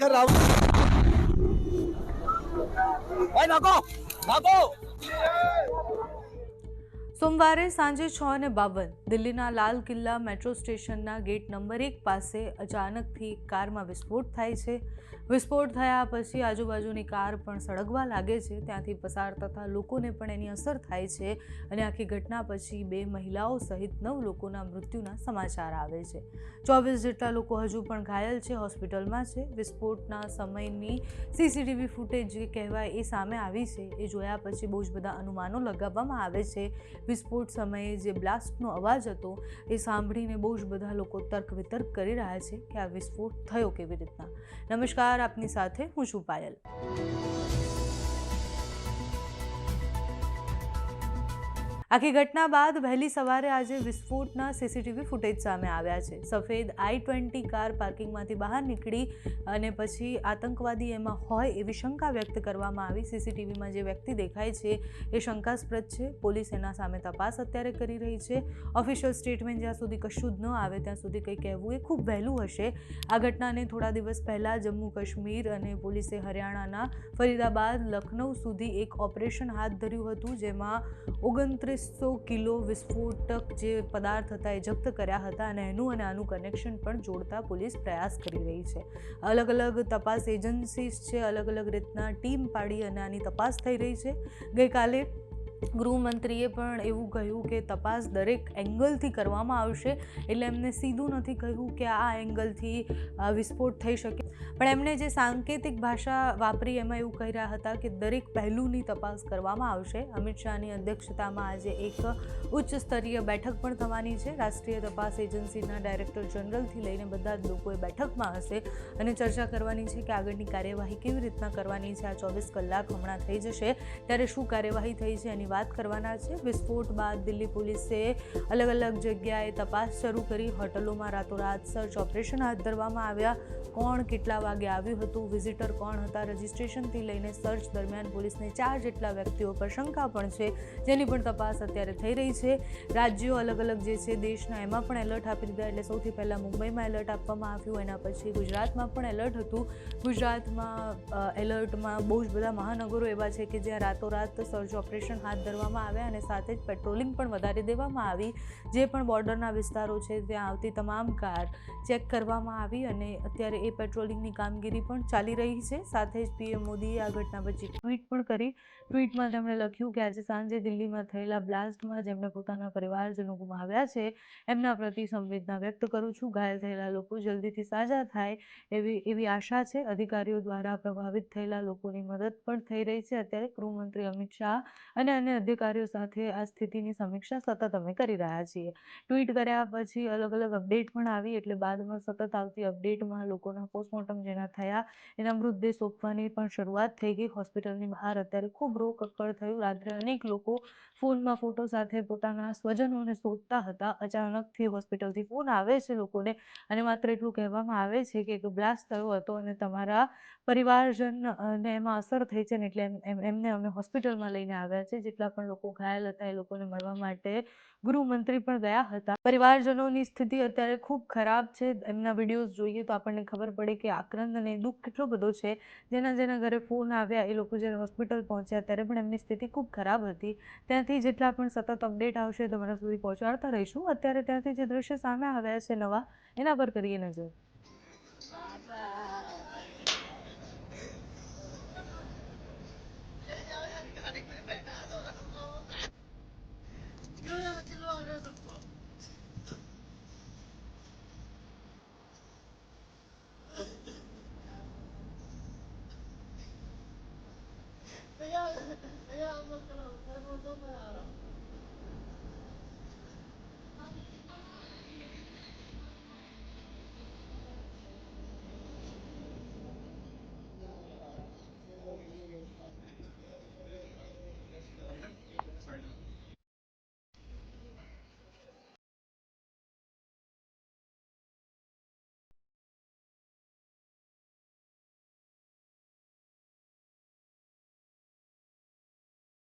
ઘર આવું. ભાઈ નાખો નાખો સોમવારે સાંજે છ ને બાવન દિલ્હીના લાલ કિલ્લા મેટ્રો સ્ટેશનના ગેટ નંબર એક પાસે અચાનકથી કારમાં વિસ્ફોટ થાય છે. વિસ્ફોટ થયા પછી આજુબાજુની કાર પણ સળગવા લાગે છે. ત્યાંથી પસાર થતા લોકોને પણ એની અસર થાય છે અને આખી ઘટના પછી બે મહિલાઓ સહિત નવ લોકોના મૃત્યુના સમાચાર આવે છે. ચોવીસ જેટલા લોકો હજુ પણ ઘાયલ છે, હોસ્પિટલમાં છે. વિસ્ફોટના સમયની સીસીટીવી ફૂટેજ જે કહેવાય એ સામે આવી છે. એ જોયા પછી બહુ જ બધા અનુમાનો લગાવવામાં આવે છે. વિસ્ફોટ સમયે જે બ્લાસ્ટનો અવાજ હતો, એ સાંભળીને બહુ જ બધા લોકો તર્ક વિતર્ક કરી રહ્યા છે કે આ વિસ્ફોટ થયો કેવી રીતના. નમસ્કાર, આપની સાથે હું છું પાયલ. આખી ઘટના બાદ વહેલી સવારે આજે વિસ્ફોટના સીસીટીવી ફૂટેજ સામે આવ્યા છે. સફેદ આઈ ટ્વેન્ટી કાર પાર્કિંગમાંથી બહાર નીકળી અને પછી આતંકવાદી એમાં હોય એવી શંકા વ્યક્ત કરવામાં આવી. સીસીટીવીમાં જે વ્યક્તિ દેખાય છે એ શંકાસ્પદ છે. પોલીસ એના સામે તપાસ અત્યારે કરી રહી છે. ઓફિશિયલ સ્ટેટમેન્ટ જ્યાં સુધી કશું જ ન આવે, ત્યાં સુધી કંઈ કહેવું એ ખૂબ વહેલું હશે. આ ઘટનાને થોડા દિવસ પહેલાં જમ્મુ કાશ્મીર અને પોલીસે હરિયાણાના ફરીદાબાદ લખનૌ સુધી એક ઓપરેશન હાથ ધર્યું હતું, જેમાં ઓગણત્રીસો કિલો વિસ્ફોટક જે પદાર્થ હતા એ જપ્ત કર્યા હતા અને એનું અને આનું કનેક્શન પણ જોડતા પોલીસ પ્રયાસ કરી રહી છે. અલગ અલગ તપાસ એજન્સીસ છે, અલગ અલગ રીતના ટીમ પાડી અને આની તપાસ થઈ રહી છે. ગઈકાલે ગૃહમંત્રીએ પણ એવું કહ્યું કે તપાસ દરેક એંગલથી કરવામાં આવશે, એટલે એમને સીધું નથી કહ્યું કે આ એંગલથી વિસ્ફોટ થઈ શકે પણ એમણે જે સાંકેતિક ભાષા વાપરી એમાં એવું કહી રહ્યા હતા કે દરેક પહેલુંની તપાસ કરવામાં આવશે. અમિત શાહની અધ્યક્ષતામાં આજે એક ઉચ્ચ સ્તરીય બેઠક પણ થવાની છે. રાષ્ટ્રીય તપાસ એજન્સીના ડાયરેક્ટર જનરલથી લઈને બધા જ લોકો એ બેઠકમાં હશે અને ચર્ચા કરવાની છે કે આગળની કાર્યવાહી કેવી રીતના કરવાની છે. આ ચોવીસ કલાક હમણાં થઈ જશે. ત્યારે શું કાર્યવાહી થઈ છે એની વાત કરવાના છે. વિસ્ફોટ બાદ દિલ્હી પોલીસે અલગ અલગ જગ્યાએ તપાસ શરૂ કરી. હોટલોમાં રાતોરાત સર્ચ ઓપરેશન હાથ ધરવામાં આવ્યા. કોણ કેટલા વાગે આવ્યું હતું. વિઝિટર કોણ હતા? રજિસ્ટ્રેશનથી લઈને સર્ચ દરમિયાન પોલીસને ચાર જેટલા વ્યક્તિઓ પર શંકા પણ છે. જેની પણ તપાસ અત્યારે થઈ રહી છે. રાજ્યો અલગ અલગ જે છે દેશના, એમાં પણ એલર્ટ આપી દીધા એટલે સૌથી પહેલાં મુંબઈમાં એલર્ટ આપવામાં આવ્યું. એના પછી ગુજરાતમાં પણ એલર્ટ હતું. ગુજરાતમાં એલર્ટમાં બહુ જ બધા મહાનગરો એવા છે કે જ્યાં રાતોરાત સર્ચ ઓપરેશન હાથ ધરવામાં આવ્યા અને સાથે જ પેટ્રોલિંગ પણ વધારી દેવામાં આવી. જે પણ બોર્ડરના વિસ્તારો છે, ત્યાં આવતી તમામ કાર ચેક કરવામાં આવી અને અત્યારે એ પેટ્રોલિંગની કામગીરી પણ ચાલી રહી છે. સાથે જ પીએમ મોદીએ આ ઘટના પછી ટ્વીટ પણ કરી. ટ્વીટમાં તેમણે લખ્યું કે આજે સાંજે દિલ્હીમાં થયેલા બ્લાસ્ટમાં જેમણે પોતાના પરિવારજનો ગુમાવ્યા છે, એમના પ્રતિ સંવેદના વ્યક્ત કરું છું. ઘાયલ થયેલા લોકો જલ્દીથી સાજા થાય એવી એવી આશા છે. અધિકારીઓ દ્વારા પ્રભાવિત થયેલા લોકોની મદદ પણ થઈ રહી છે. અત્યારે ગૃહમંત્રી અમિત શાહ અને અન્ય અધિકારીઓ સાથે આ સ્થિતિની સમીક્ષા સતત અમે કરી રહ્યા છીએ. ટ્વીટ કર્યા પછી અલગ અલગ અપડેટ પણ આવી એટલે બાદમાં સતત આવતી અપડેટમાં લોકોના પોસ્ટમોર્ટમ જેના થયા. એના મૃતદેહ સોંપવાની પણ શરૂઆત થઈ ગઈ. હોસ્પિટલની બહાર અત્યારે ખૂબ રોકકળ થયું. રાત્રે અનેક લોકો ફોનમાં ફોટો સાથે પોતાના સ્વજનોને શોધતા હતા. અચાનકથી હોસ્પિટલથી ફોન આવે છે લોકોને અને માત્ર એટલું કહેવામાં આવે છે કે એક બ્લાસ્ટ થયો હતો અને તમારા પરિવારજન ને એમાં અસર થઈ છે ને એટલે એમ- એમ- એમને અમે હોસ્પિટલમાં લઈને આવ્યા છે. જેટલા પણ લોકો ઘાયલ હતા એ લોકોને મળવા માટે ગૃહમંત્રી પણ ગયા હતા. પરિવારજનોની સ્થિતિ અત્યારે ખૂબ ખરાબ છે. એમના વિડીયોઝ જોઈએ તો આપણને ખબર પડે કે આક્રંદ અને દુઃખ કેટલો બધો છે. જેના જેના ઘરે ફોન આવ્યા, એ લોકો જ્યારે હોસ્પિટલ પહોંચ્યા ત્યારે પણ એમની સ્થિતિ ખૂબ ખરાબ હતી. ત્યાંથી જેટલા પણ સતત અપડેટ આવશે તમારા સુધી પહોંચાડતા રહીશું. અત્યારે ત્યાંથી જે દ્રશ્ય સામે આવ્યા છે નવા, એના પર કરીએ નજર. 哎呀，我可能我该放了。